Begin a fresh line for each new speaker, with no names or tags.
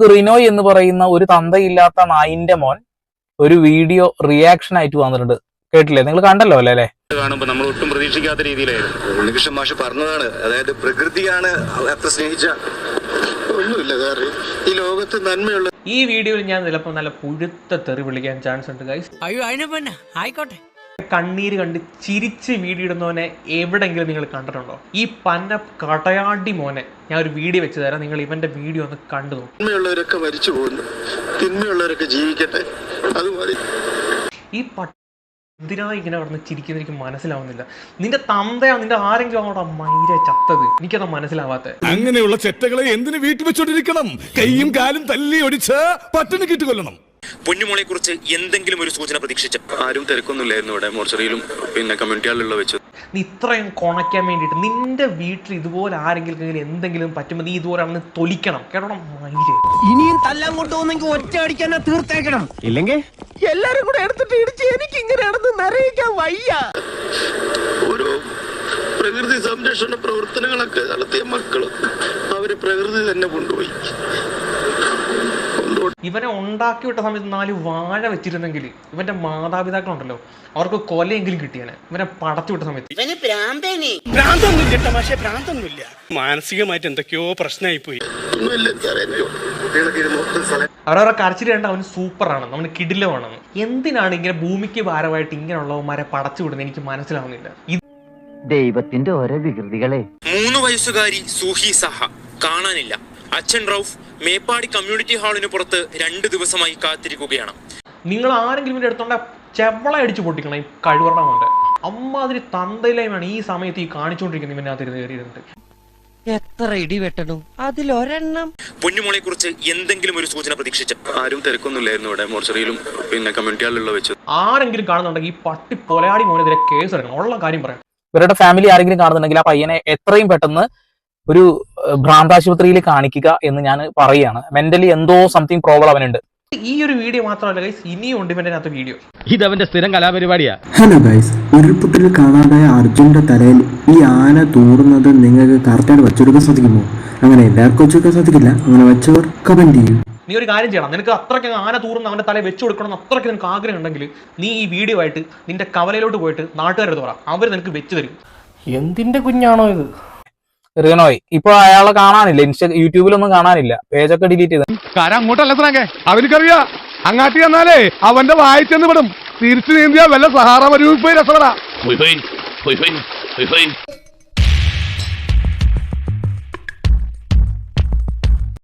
റിനോയ് എന്ന് പറയുന്ന ഒരു തന്തയില്ലാത്ത നായിന്റെ മോൻ ഒരു വീഡിയോ റിയാക്ഷൻ ആയിട്ട് വന്നിട്ടുണ്ട്. കേട്ടില്ലേ? നിങ്ങൾ കണ്ടല്ലോ അല്ലേ അല്ലേ?
കാണുമ്പോ നമ്മൾ ഒട്ടും പ്രതീക്ഷിക്കാത്ത രീതിയിലായിരുന്നു.
ഉണ്ണികൃഷ്ണൻ മാഷ് പറഞ്ഞതാണ്. അതായത് പ്രകൃതിയാണ് അത്ര സ്നേഹിച്ച ഒന്നുമില്ല കാരണം ഈ ലോകത്ത് നന്മയുള്ള
ഈ വീഡിയോയിൽ ഞാൻ ചിലപ്പോൾ നല്ല പുഴുത്ത തെറി വിളിക്കാൻ ചാൻസ് ഉണ്ട് ഗൈസ്
അയ്യോ അതിനെ പിന്നെ ആയിക്കോട്ടെ.
കണ്ണീര് കണ്ട് ചിരിച്ച് വീടിയിടുന്നവനെ എവിടെങ്കിലും നിങ്ങൾ കണ്ടിട്ടുണ്ടോ? ഈ പന്ന കടയാടി മോനെ ഞാൻ ഒരു വീഡിയോ വെച്ച് തരാം. നിങ്ങൾ ഇവന്റെ വീഡിയോ ഒന്ന് കണ്ടു നോക്കും.
തിന്മയുള്ളവരൊക്കെ മരിച്ചു പോകുന്നു. തിന്മയുള്ളവരൊക്കെ ജീവിക്കട്ടെ. അത്
ഈ പട്ട എന്തിനാ ഇങ്ങനെ അവിടെ ചിരിക്കുന്ന എനിക്ക് മനസ്സിലാവുന്നില്ല. നിന്റെ തന്തയാ നിന്റെ ആരെങ്കിലും അവിടെ മൈര ചത്തത്? എനിക്കത് മനസ്സിലാവാത്ത.
അങ്ങനെയുള്ള ചെറ്റകളെ എന്തിനു വീട്ടിൽ വെച്ചോണ്ടിരിക്കണം? കൈയും കാലും തല്ലി ഒടിച്ച് പട്ടിണി കിട്ടു കൊല്ലണം
പൊന്നുമോളെ കുറിച്ച് എന്തെങ്കിലും ഒരു സൂചന പ്രതീക്ഷിച്ചു
ആരും തിരക്കൊന്നുമില്ലായിരുന്നു ഇവിടെ. മോർച്ചറിയിലും പിന്നെ കമ്മ്യൂണിറ്റികളിലുള്ള വെച്ച്.
നീ ഇത്രയും കൊണയ്ക്കാൻ വേണ്ടിയിട്ട് നിന്റെ വീട്ടിൽ ഇതുപോലെ ആരെങ്കിലും എന്തെങ്കിലും പറ്റുമ്പോൾ നീ ഇതുപോലെ അന്ന് തൊലിക്കണം. കേട്ടോ മൈര്
ഇനിയും തല്ലാൻ കൊണ്ടുപോകുന്നെങ്കിൽ ഒറ്റ അടിക്കാൻ തീർത്തേക്കണം. ഇല്ലെങ്കിൽ? എല്ലാരും കൂടെ എടുത്തിട്ട് ഇടിച്ച് എനിക്ക് ഇങ്ങനെയാണെന്ന് നിറയിക്കാൻ വയ്യ.
ഓരോ പ്രകൃതി സംരക്ഷണ പ്രവർത്തനങ്ങളൊക്കെ
ഇവനെ ഉണ്ടാക്കി വിട്ട സമയത്ത് നാല് വാഴ വെച്ചിരുന്നെങ്കിൽ ഇവന്റെ മാതാപിതാക്കളുണ്ടല്ലോ അവർക്ക് കൊലയെങ്കിലും കിട്ടിയാണ് ഇവനെ പടത്തി വിട്ട സമയത്ത്.
ഭ്രാന്തൊന്നുമില്ല പക്ഷേ ഭ്രാന്തൊന്നുമില്ല. മാനസികമായിട്ട് എന്തൊക്കെയോ പ്രശ്നമായി പോയി
അവരവരെ കരച്ചിൽ കണ്ട അവന് സൂപ്പറാണ് അവന് കിടിലമാണെന്ന് എന്തിനാണ് ഇങ്ങനെ ഭൂമിക്ക് ഭാരമായിട്ട് ഇങ്ങനെയുള്ളവന്മാരെ പടച്ചു വിടുന്നത് എനിക്ക് മനസ്സിലാവുന്നില്ല.
ദൈവത്തിന്റെ ഓരോ വികൃതികളെ.
മൂന്ന് വയസ്സുകാരി സൂഹി സഹ കാണാനില്ല. അച്ഛൻ റൌഫ് മേപ്പാടി കമ്മ്യൂണിറ്റി ഹാളിന് പുറത്ത് രണ്ട് ദിവസമായി കാത്തിരിക്കുകയാണ്.
നിങ്ങൾ ആരെങ്കിലും എടുത്തോണ്ട അടുത്തോണ്ട? ചെവള അടിച്ച് പൊട്ടിക്കണം ഈ കഴിവറണമുണ്ട് അമ്മാതിരി തന്തയിലാണ് ഈ സമയത്ത് ഈ കാണിച്ചുകൊണ്ടിരിക്കുന്ന ഇവനകത്ത് ഇരുന്ന് കയറിയിരുന്നിട്ട്
എത്ര ഇടി വെട്ടണു. അതിലൊരെണ്ണം.
പൊന്നുമോളെ കുറിച്ച് എന്തെങ്കിലും ഒരു സൂചന പ്രതീക്ഷിച്ചു.
ആരും തിരക്കൊന്നുമില്ലായിരുന്നു ഇവിടെ. മോർച്ചറിയിലും പിന്നെ കമ്മ്യൂണിറ്റികളിലുള്ള വെച്ച്.
ആരെങ്കിലും കാണുന്നുണ്ടെങ്കിൽ ഈ പട്ടി പൊലയാടി മോനെതിരെ കേസ് എടുക്കണം. ഉള്ള കാര്യം പറയാം.
ഇവരുടെ ഫാമിലി ആരെങ്കിലും കാണുന്നുണ്ടെങ്കിൽ ആ പയ്യനെ എത്രയും പെട്ടെന്ന് ഒരു ഭ്രാന്താശുപത്രിയിൽ കാണിക്കുക എന്ന് ഞാൻ പറയുകയാണ്. മെന്റലി എന്തോ സംതിങ് പ്രോബ്ലം അവനുണ്ട്.
ഈ ഒരു വീഡിയോ മാത്രമല്ല ഗൈസ് ഇനിയും ഉണ്ട് വീഡിയോ വീഡിയോ
ഇതവന്റെ സ്ഥിരം കലാപരിപാടിയാ.
ഹലോ ഗൈസ് ഉരുൾപൊട്ടൽ കാണാതായ അർജുന്റെ തലയിൽ ഈ ആന തൂറുന്നത് നിങ്ങൾക്ക് കറക്റ്റായിട്ട് വെച്ചെടുക്കാൻ സാധിക്കുമോ? അങ്ങനെ എല്ലാവർക്കും വെച്ചെടുക്കാൻ സാധിക്കില്ല. അങ്ങനെ വെച്ചവർ കമന്റ് ചെയ്യും.
നീ ഒരു കാര്യം ചെയ്യണം. നിനക്ക് അത്രയ്ക്ക് ആന തൂർന്ന് അവന്റെ തല വെച്ച് കൊടുക്കണം എന്ന് അത്രയ്ക്ക് നിനക്ക് ആഗ്രഹം ഉണ്ടെങ്കിൽ നീ ഈ വീഡിയോ ആയിട്ട് നിന്റെ കവലയിലോട്ട് പോയിട്ട് നാട്ടുകാരുടെ പറ. അവർ നിനക്ക് വെച്ചു തരും.
എന്തിന്റെ കുഞ്ഞാണോ ഇത്?
റിനോയ്. ഇപ്പൊ അയാളെ കാണാനില്ല. ഇൻസ്റ്റ യൂട്യൂബിലൊന്നും കാണാനില്ല. പേജൊക്കെ ഡിലീറ്റ് ചെയ്ത്.
അങ്ങോട്ടല്ലേ അങ്ങോട്ടല്ല സ്രാങ്കെ. അവനക്കറിയാ. അങ്ങാട്ടി വന്നാലേ അവന്റെ വായിച്ചെന്ന് വിടും തിരിച്ചു നീന്തിയാ വല്ല സഹാറ മരുവിപ്പോയി രസപ്പെടാ.